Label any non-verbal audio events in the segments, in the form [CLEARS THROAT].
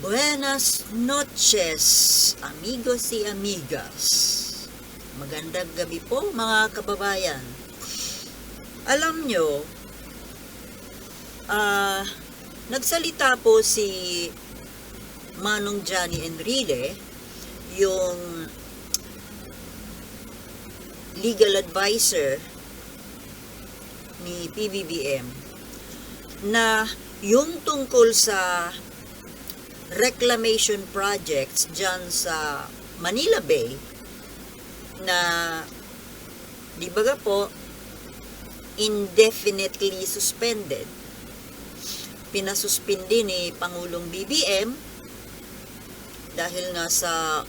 Buenas noches, amigos y amigas. Magandang gabi po mga kababayan. Alam nyo, ah, nagsalita po si Manong Johnny Enrile, yung legal advisor ni PBBM, na yung tungkol sa reclamation projects dyan sa Manila Bay na di ba ga po indefinitely suspended. Pinasuspindi ni Pangulong BBM dahil nga sa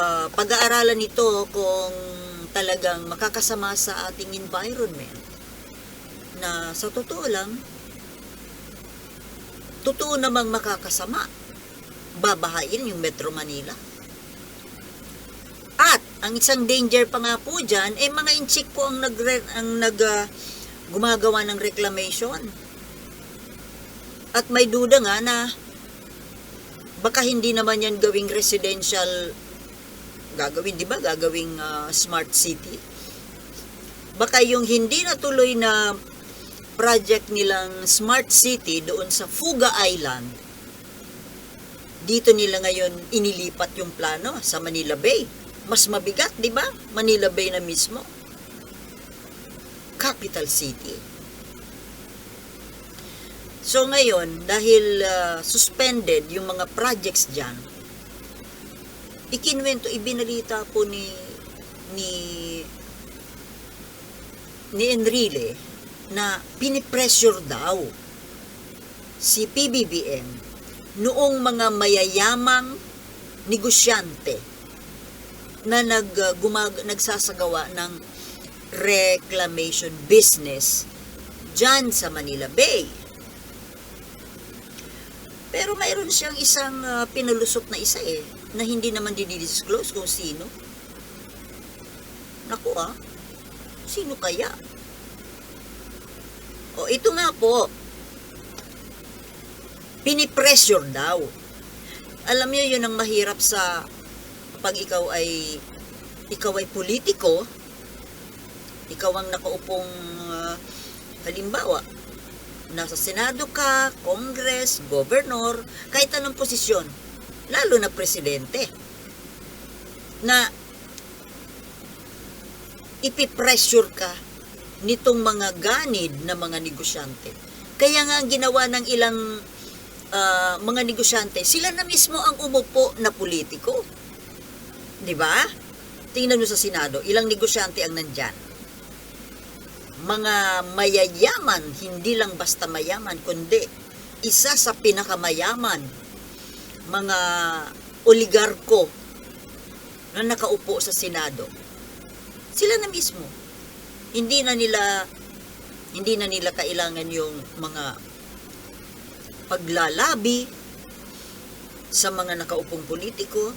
ah, pag-aaralan nito kung talagang makakasama sa ating environment. Na sa totoo lang totoo namang makakasama. Babahain yung Metro Manila. At, ang isang danger pa nga po dyan, eh mga inchik po ang, nag, ang nag, ah, gumagawa ng reclamation. At may duda nga na baka hindi naman yan gawing residential gagawin, di ba? Gagawing ah, smart city. Baka yung hindi natuloy na project nilang smart city doon sa Fuga Island, dito nila ngayon inilipat yung plano sa Manila Bay. Mas mabigat, di ba? Manila Bay na mismo. Capital City. So ngayon, dahil ah, suspended yung mga projects dyan, ikinwento, ibinalita po ni ni ni Enrile na pinipressure daw si PBBM noong mga mayayamang negosyante na nag, uh, gumag, nagsasagawa ng reclamation business dyan sa Manila Bay. Pero mayroon siyang isang uh, pinalusot na isa eh, na hindi naman didisclose kung sino. Naku ah, sino kaya? O ito nga po, pinipressure daw. Alam niyo yun ang mahirap sa pag ikaw ay ikaw ay politiko, ikaw ang nakaupong uh, halimbawa, nasa Senado ka, Congress, Governor, kahit anong posisyon, lalo na presidente, na ipipressure ka nitong mga ganid na mga negosyante. Kaya nga ang ginawa ng ilang ah, mga negosyante, sila na mismo ang umupo na politiko. 'Di ba? Tingnan mo sa Senado, ilang negosyante ang nandyan. Mga mayayaman, hindi lang basta mayaman, kundi isa sa pinakamayaman, mga oligarko na nakaupo sa Senado. Sila na mismo hindi na nila hindi na nila kailangan yung mga paglalabi sa mga nakaupong politiko.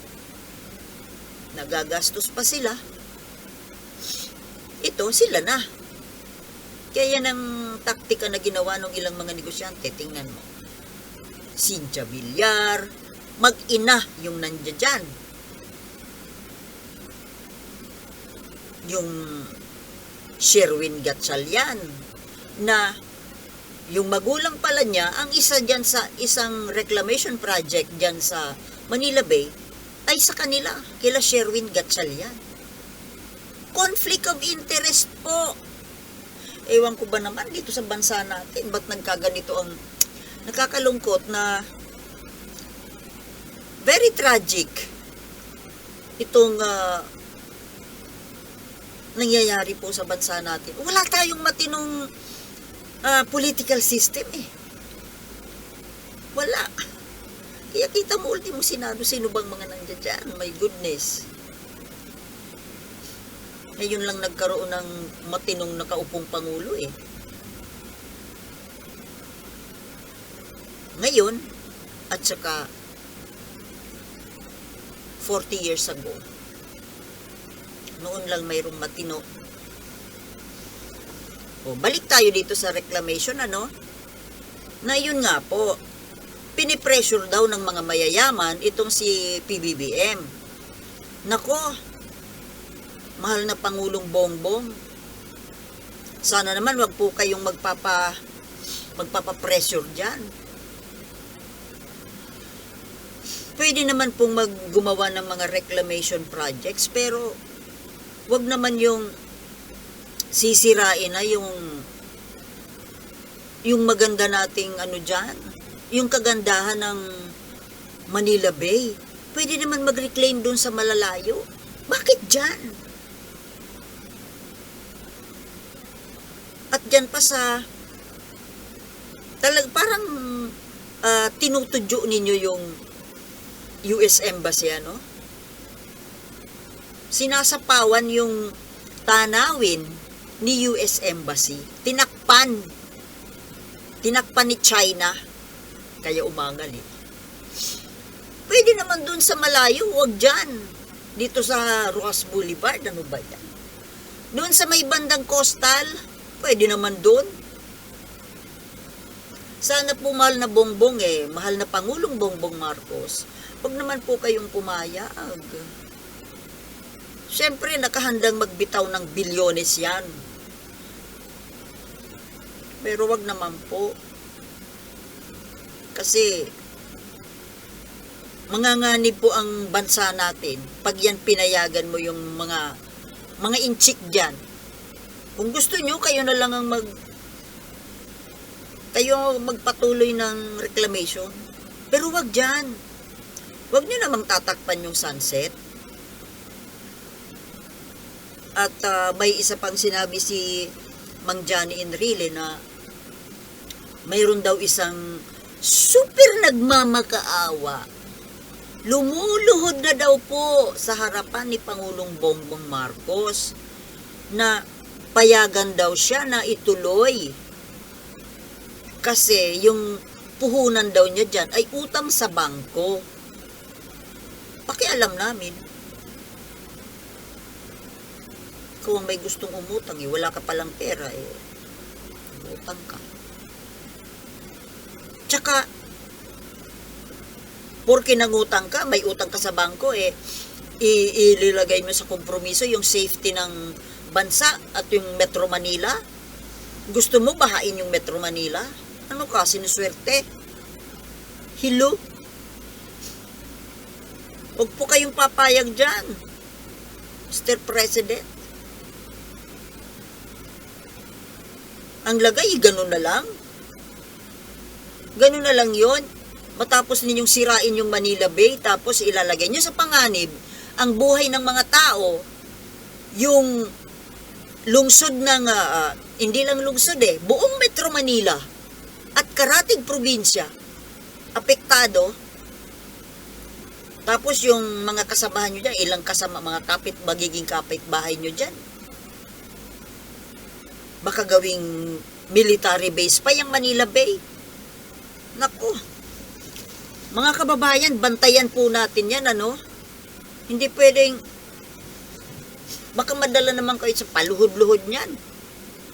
Nagagastos pa sila. Ito sila na. Kaya yan ang taktika na ginawa ng ilang mga negosyante tingnan mo. Cynthia Villar mag-ina yung nandiyan yung Sherwin Gatchalian na yung magulang pala niya ang isa diyan sa isang reclamation project diyan sa Manila Bay ay sa kanila kila Sherwin Gatchalian. Conflict of interest po. Ewan ko ba naman dito sa bansa natin ba't nagkaganito ang nakakalungkot na very tragic itong ah, nangyayari po sa bansa natin. Wala tayong matinong ah, political system eh. Wala. Kaya kita mo ultimo Senado, sino bang mga nandiyan dyan? My goodness. Ngayon lang nagkaroon ng matinong nakaupong pangulo eh. Ngayon, at saka 40 years ago, noon lang mayroong matino. O, balik tayo dito sa reclamation, ano? Na yun nga po, pinipressure daw ng mga mayayaman itong si PBBM. Nako, mahal na Pangulong Bongbong. Sana naman wag po kayong magpapa magpapa-pressure diyan. Pwede naman pong maggumawa ng mga reclamation projects pero wag naman yung sisirain na yung yung maganda nating ano diyan, yung kagandahan ng Manila Bay. Pwede naman mag-reclaim doon sa malalayo. Bakit diyan? At diyan pa sa talag parang ah, tinutudyo ninyo yung US Embassy ano? Sinasapawan yung tanawin ni US Embassy. Tinakpan. Tinakpan ni China. Kaya umangal eh. Pwede naman dun sa malayo, huwag dyan. Dito sa Rojas Boulevard, ano ba yan? Doon sa may bandang coastal, pwede naman doon. Sana po mahal na bongbong eh, mahal na Pangulong Bongbong Marcos, huwag naman po kayong pumayag. Siyempre, nakahandang magbitaw ng bilyones yan. Pero wag naman po. Kasi, manganganib po ang bansa natin pag yan pinayagan mo yung mga mga inchik dyan. Kung gusto nyo, kayo na lang ang mag kayo magpatuloy ng reclamation. Pero wag dyan. Wag nyo namang tatakpan yung sunset. At ah, may isa pang sinabi si Mang Johnny Enrile na mayroon daw isang super nagmamakaawa. Lumuluhod na daw po sa harapan ni Pangulong Bongbong Marcos na payagan daw siya na ituloy. Kasi yung puhunan daw niya dyan ay utang sa bangko. Pakialam namin. Kung may gustong umutang, eh, wala ka palang pera, eh, umutang ka. Tsaka, porke nangutang ka, may utang ka sa bangko, eh, ililagay mo sa kompromiso yung safety ng bansa at yung Metro Manila. Gusto mo bahain yung Metro Manila? Ano ka, sinuswerte? Hilo? Huwag po kayong papayag dyan, Mr. President. Ang lagay, ganun na lang. Ganun na lang yon. Matapos ninyong sirain yung Manila Bay, tapos ilalagay nyo sa panganib ang buhay ng mga tao, yung lungsod ng, ah, ah, hindi lang lungsod eh, buong Metro Manila at karating probinsya, apektado, tapos yung mga kasamahan nyo dyan, ilang kasama, mga kapit, magiging kapitbahay nyo dyan. Baka gawing military base pa yung Manila Bay. Nako. Mga kababayan, bantayan po natin yan, ano? Hindi pwedeng, baka madala naman kayo sa paluhod-luhod niyan.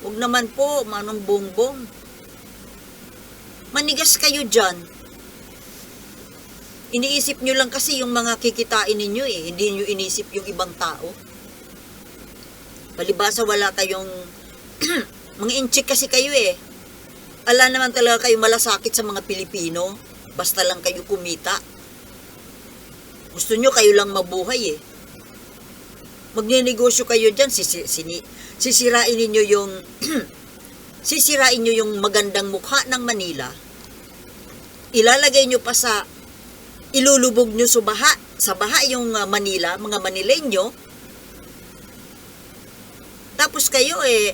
Huwag naman po, manong bongbong. Manigas kayo dyan. Iniisip nyo lang kasi yung mga kikitain ninyo eh. Hindi nyo inisip yung ibang tao. Palibasa wala kayong [CLEARS THROAT] mga inchik kasi kayo eh. Ala naman talaga kayo malasakit sa mga Pilipino. Basta lang kayo kumita. Gusto nyo kayo lang mabuhay eh. Magninegosyo kayo dyan, sisi, sini, sisirain ninyo yung [CLEARS THROAT] sisirain nyo yung magandang mukha ng Manila. Ilalagay nyo pa sa ilulubog nyo sa baha, sa baha yung uh, Manila, mga Manilenyo. Tapos kayo eh,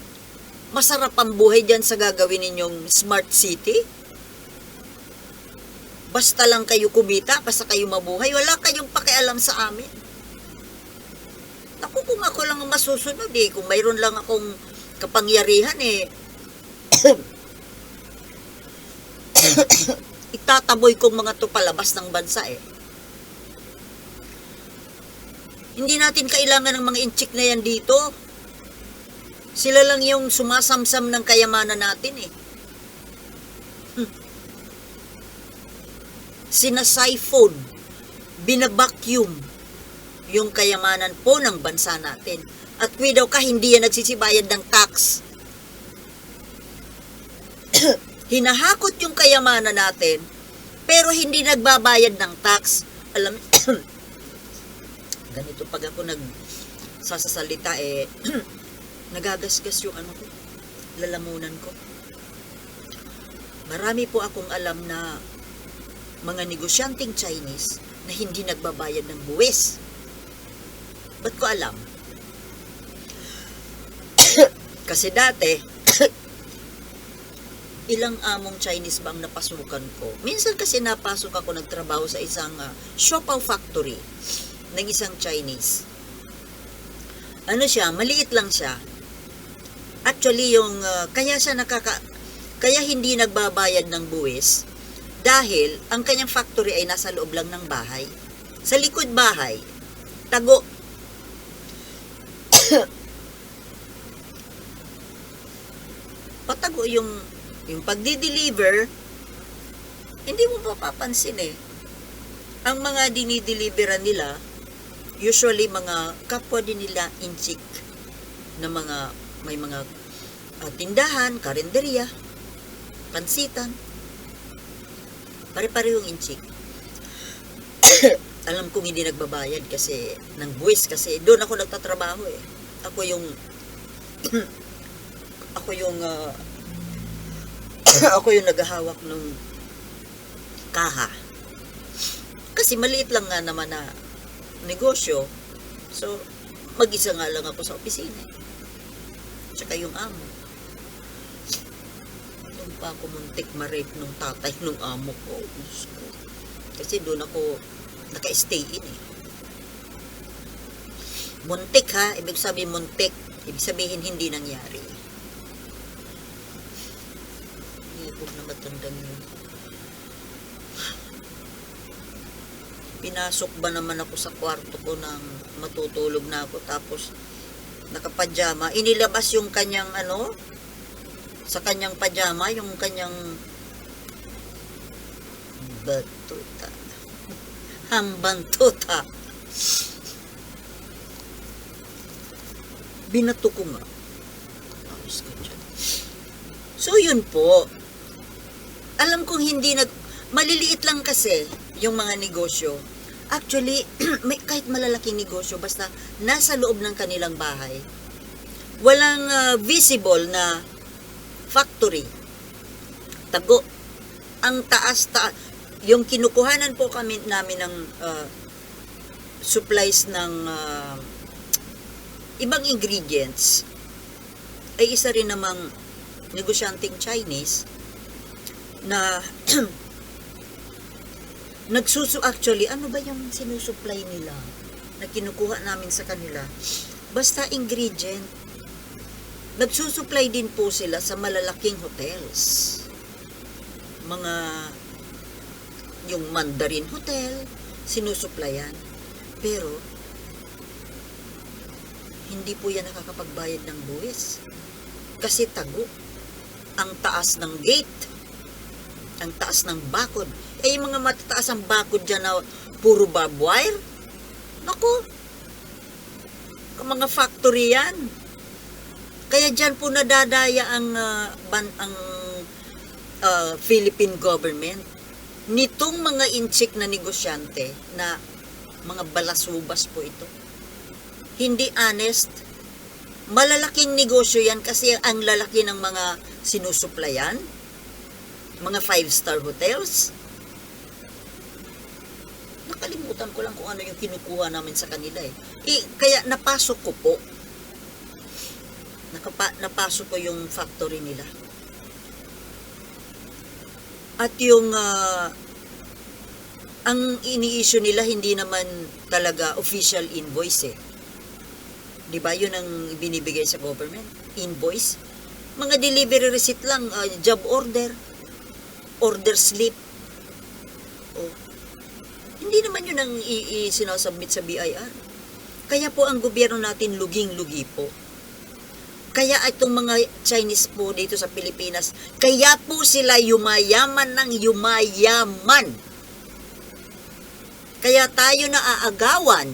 masarap ang buhay dyan sa gagawin ninyong smart city. Basta lang kayo kumita, basta kayo mabuhay, wala kayong pakialam sa amin. Naku, kung ako lang ang masusunod eh, kung mayroon lang akong kapangyarihan eh, [COUGHS] itataboy kong mga to palabas ng bansa eh. Hindi natin kailangan ng mga inchik na yan dito. Sila lang yung sumasamsam ng kayamanan natin eh. Hmm. sinasiphon, binabacuum yung kayamanan po ng bansa natin. At daw ka hindi yan nagsisibayad ng tax, [CLEARS THROAT] hinahakot yung kayamanan natin, pero hindi nagbabayad ng tax. Alam, [CLEARS THROAT] ganito pag ako nag sasasalita eh, [CLEARS THROAT] nagagasgas yung ano ko, lalamunan ko. Marami po akong alam na mga negosyanteng Chinese na hindi nagbabayad ng buwis. Ba't ko alam? [COUGHS] Kasi dati, [COUGHS] ilang among Chinese ba ang napasukan ko? Minsan kasi napasok ako nagtrabaho sa isang uh, Siopaw factory ng isang Chinese. Ano siya, maliit lang siya. Actually, yung, uh, kaya siya nakaka, kaya hindi nagbabayad ng buwis dahil ang kanyang factory ay nasa loob lang ng bahay. Sa likod bahay, tago. [COUGHS] Patago yung yung pagdi-deliver, hindi mo mapapansin eh. Ang mga dinideliveran nila, usually mga kapwa din nila inchik na mga may mga ah, tindahan, karinderya, pansitan. Pare-parehong inchik. [COUGHS] Alam kong hindi nagbabayad kasi ng buwis kasi doon ako nagtatrabaho eh. Ako yung [COUGHS] ako yung ah, [COUGHS] ako yung naghahawak ng kaha. Kasi maliit lang nga naman na negosyo. So, mag-isa nga lang ako sa opisina. Tsaka yung amo. Doon pa ako muntik ma-rape nung tatay nung amo ko. Ko. Kasi doon ako naka-stay in eh. Muntik ha, ibig sabihin muntik. Ibig sabihin hindi nangyari. Ibig na matandang yun. Pinasok ba naman ako sa kwarto ko nang matutulog na ako tapos nakapajama. Inilabas yung kanyang ano, sa kanyang pajama, yung kanyang batuta. [LAUGHS] Hambantuta. Binato ko nga. So, yun po. Alam kong hindi nag... Maliliit lang kasi yung mga negosyo. Actually, [CLEARS THROAT] may, kahit malalaking negosyo, basta nasa loob ng kanilang bahay, walang ah, visible na factory. Tago. Ang taas, ta yung kinukuhanan po kami namin ng ah, supplies ng ah, ibang ingredients ay isa rin namang negosyanteng Chinese na [CLEARS THROAT] nagsusu actually ano ba yung sinusupply nila na kinukuha namin sa kanila? Basta ingredient. Nagsusupply din po sila sa malalaking hotels. Mga yung Mandarin Hotel sinusuplayan. Pero hindi po yan nakakapagbayad ng buwis. Kasi tago ang taas ng gate ang taas ng bakod. Eh yung mga matataas ang bakod dyan na puro barbed wire? Naku mga factory yan. Kaya dyan po nadadaya ang ah, ban, ang ah, Philippine government. Nitong mga inchik na negosyante na mga balasubas po ito. Hindi honest. Malalaking negosyo yan kasi ang lalaki ng mga sinusuplayan mga five-star hotels nakalimutan ko lang kung ano yung kinukuha namin sa kanila eh. eh kaya napasok ko po Nakapa, napasok ko yung factory nila at yung ah, ang ini-issue nila hindi naman talaga official invoice eh. 'Di ba? 'Yun ang binibigay sa government, invoice. Mga delivery receipt lang, ah, job order, order slip. Oh. Hindi naman 'yun ang sinasubmit sa BIR. Kaya po ang gobyerno natin luging-lugi po. Kaya itong mga Chinese po dito sa Pilipinas, kaya po sila yumayaman ng yumayaman. Kaya tayo na aagawan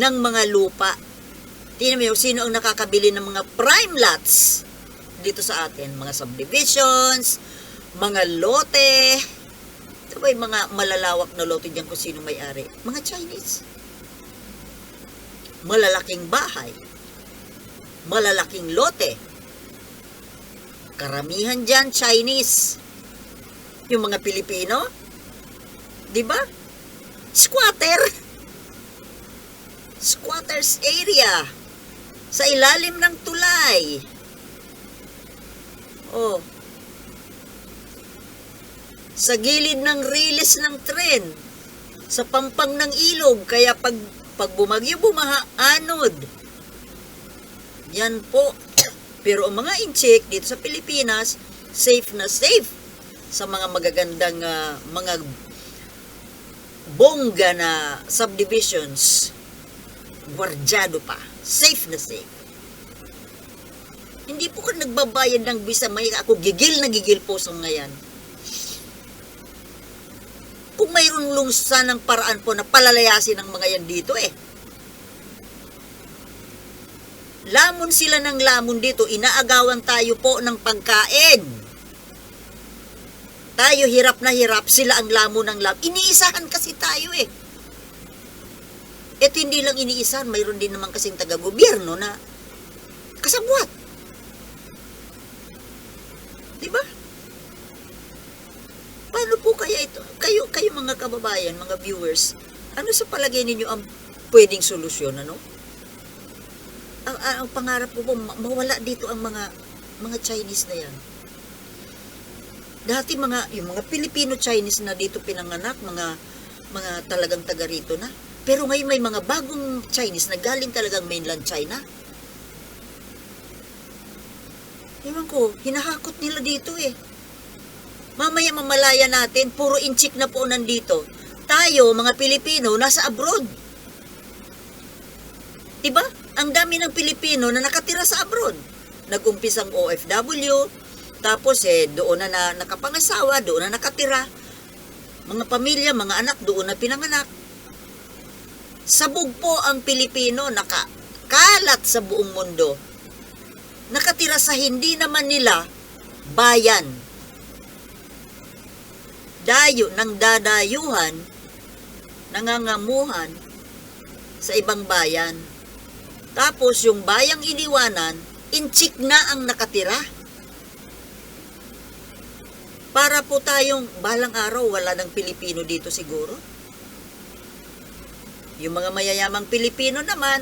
ng mga lupa. Tingnan mo, sino ang nakakabili ng mga prime lots dito sa atin? Mga subdivisions, mga lote. Ito ba yung mga malalawak na lote dyan kung sino may-ari? Mga Chinese. Malalaking bahay. Malalaking lote. Karamihan dyan Chinese. Yung mga Pilipino, di ba? Squatter. Squatters area. Sa ilalim ng tulay. Oh. Sa gilid ng riles ng tren. Sa pampang ng ilog. Kaya pag, pag bumagyo, bumaha, anod. Yan po. Pero ang mga incheck dito sa Pilipinas, safe na safe sa mga magagandang ah, mga bongga na subdivisions. Gwardyado pa. Safe na safe. Hindi po ka nagbabayad ng visa. May ako gigil na gigil po sa mga yan. Kung mayroon lungsa ng paraan po na palalayasin ng mga yan dito eh. Lamon sila ng lamon dito. Inaagawan tayo po ng pagkain. Tayo hirap na hirap, sila ang lamon ng lamon. Iniisahan kasi tayo eh. At hindi lang iniisahan, mayroon din naman kasing taga-gobyerno na kasabwat. Di ba? Paano po kaya ito? Kayo, kayo mga kababayan, mga viewers, ano sa palagay ninyo ang pwedeng solusyon, ano? Ang, ang, ang pangarap ko po, ma- mawala dito ang mga mga Chinese na yan. Dati mga, yung mga Filipino-Chinese na dito pinanganak, mga mga talagang taga rito na. Pero ngayon may mga bagong Chinese na galing talagang mainland China. Ewan ko, hinahakot nila dito eh. Mamaya mamalaya natin, puro inchik na po nandito. Tayo, mga Pilipino, nasa abroad. Diba? Ang dami ng Pilipino na nakatira sa abroad. Nag-umpisang OFW, tapos eh, doon na, na nakapangasawa, doon na nakatira. Mga pamilya, mga anak, doon na pinanganak. Sabog po ang Pilipino, nakakalat sa buong mundo. Nakatira sa hindi naman nila bayan. Dayo ng dadayuhan, nangangamuhan sa ibang bayan. Tapos yung bayang iniwanan, inchik na ang nakatira. Para po tayong balang araw wala ng Pilipino dito siguro. Yung mga mayayamang Pilipino naman,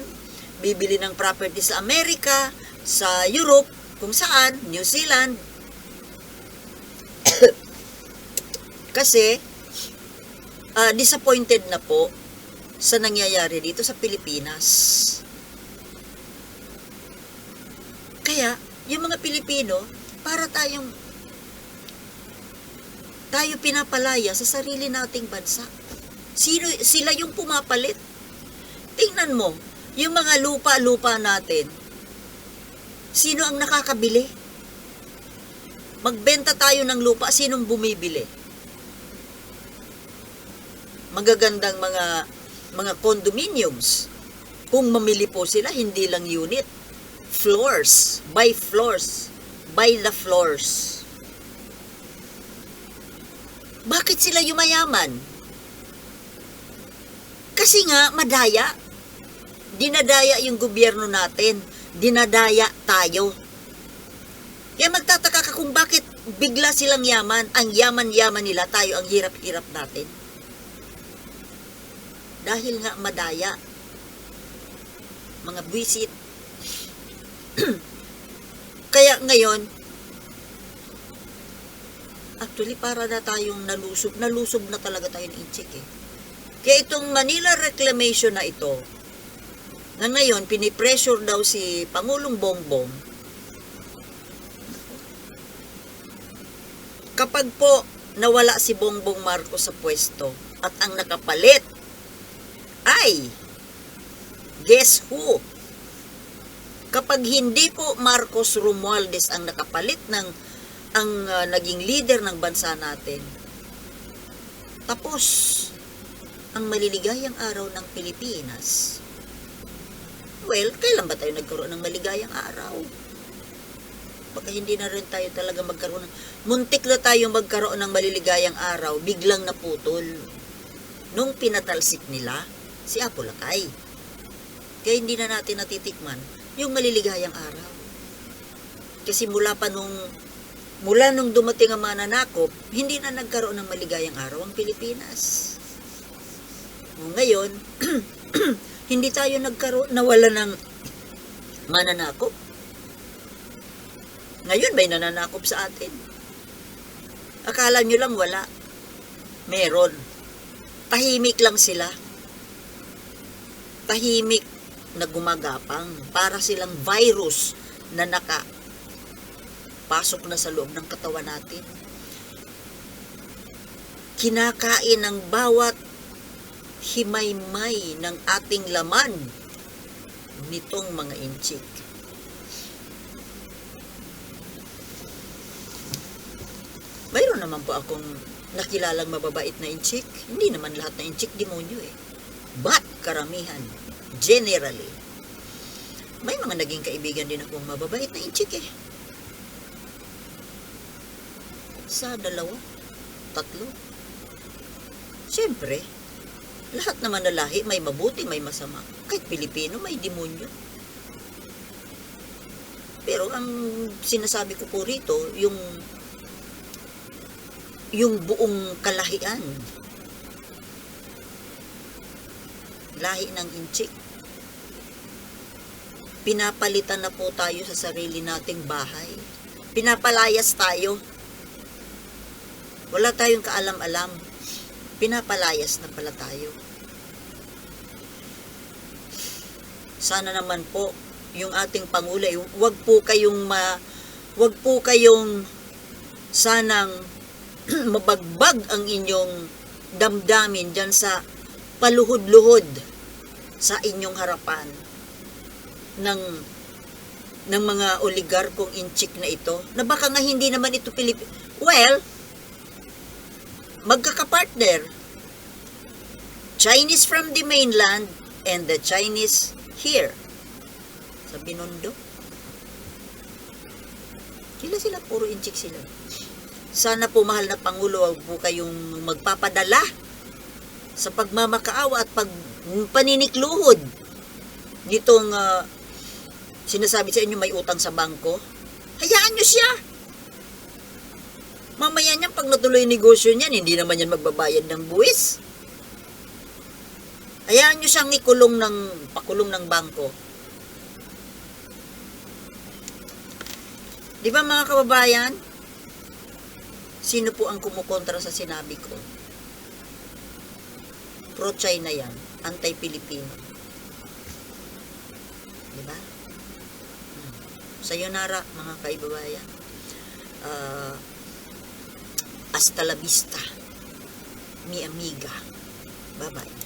bibili ng property sa Amerika, sa Europe, kung saan, New Zealand. [COUGHS] Kasi, ah, disappointed na po sa nangyayari dito sa Pilipinas. Kaya, yung mga Pilipino, para tayong tayo pinapalaya sa sarili nating bansa. Sino, sila yung pumapalit. Tingnan mo, yung mga lupa-lupa natin, sino ang nakakabili? Magbenta tayo ng lupa, sinong bumibili? Magagandang mga mga condominiums. Kung mamili po sila, hindi lang unit. Floors, by floors, by the floors. Bakit sila yumayaman? Kasi nga, madaya. Dinadaya yung gobyerno natin. Dinadaya tayo. Kaya magtataka ka kung bakit bigla silang yaman, ang yaman-yaman nila, tayo ang hirap-hirap natin. Dahil nga madaya. Mga buwisit. [CLEARS THROAT] Kaya ngayon, actually para na tayong nalusob, nalusob na talaga tayo ng inchik eh. Kaya itong Manila Reclamation na ito, na ngayon, pinipressure daw si Pangulong Bongbong, kapag po nawala si Bongbong Marcos sa pwesto at ang nakapalit ay guess who? Kapag hindi po Marcos Romualdez ang nakapalit ng ang uh, naging leader ng bansa natin, tapos ang maliligayang araw ng Pilipinas. Well, kailan ba tayo nagkaroon ng maligayang araw? Baka hindi na rin tayo talaga magkaroon ng... Muntik na tayo magkaroon ng maliligayang araw, biglang naputol. Nung pinatalsik nila, si Apo Lakay. Kaya hindi na natin natitikman yung maliligayang araw. Kasi mula pa nung mula nung dumating ang mananakop, hindi na nagkaroon ng maligayang araw ang Pilipinas. Ngayon, [CLEARS THROAT] hindi tayo nagkaroon, nawala ng mananakop. Ngayon may nananakop sa atin. Akala nyo lang wala. Meron. Tahimik lang sila. Tahimik na gumagapang para silang virus na naka pasok na sa loob ng katawan natin. Kinakain ng bawat himaymay ng ating laman nitong mga inchik. Mayroon naman po akong nakilalang mababait na inchik. Hindi naman lahat na inchik demonyo eh. But karamihan, generally, may mga naging kaibigan din akong mababait na inchik eh. Sa dalawa, tatlo. Siyempre, lahat naman na lahi may mabuti, may masama. Kahit Pilipino, may demonyo. Pero ang sinasabi ko po rito, yung yung buong kalahian. Lahi ng inchik. Pinapalitan na po tayo sa sarili nating bahay. Pinapalayas tayo. Wala tayong kaalam-alam. Pinapalayas na pala tayo. Sana naman po yung ating pangulo, eh, wag po kayong ma wag po kayong sanang [CLEARS THROAT] mabagbag ang inyong damdamin dyan sa paluhod-luhod sa inyong harapan ng ng mga oligarkong inchik na ito na baka nga hindi naman ito Pilip well magkakapartner Chinese from the mainland and the Chinese here sa Binondo sila sila puro inchik sila sana po mahal na Pangulo, wag po kayong magpapadala sa pagmamakaawa at pag paninikluhod nitong ah, sinasabi sa inyo may utang sa bangko. Hayaan nyo siya. Mamaya niyan, pag natuloy negosyo niyan, hindi naman yan magbabayad ng buwis. Hayaan nyo siyang ikulong ng, pakulong ng bangko. Di ba mga kababayan? Sino po ang kumukontra sa sinabi ko? Pro-China yan. Anti-Pilipino. Di ba? Hmm. Sayonara, mga kaibabayan. Uh, hasta la vista. Mi amiga. Bye-bye.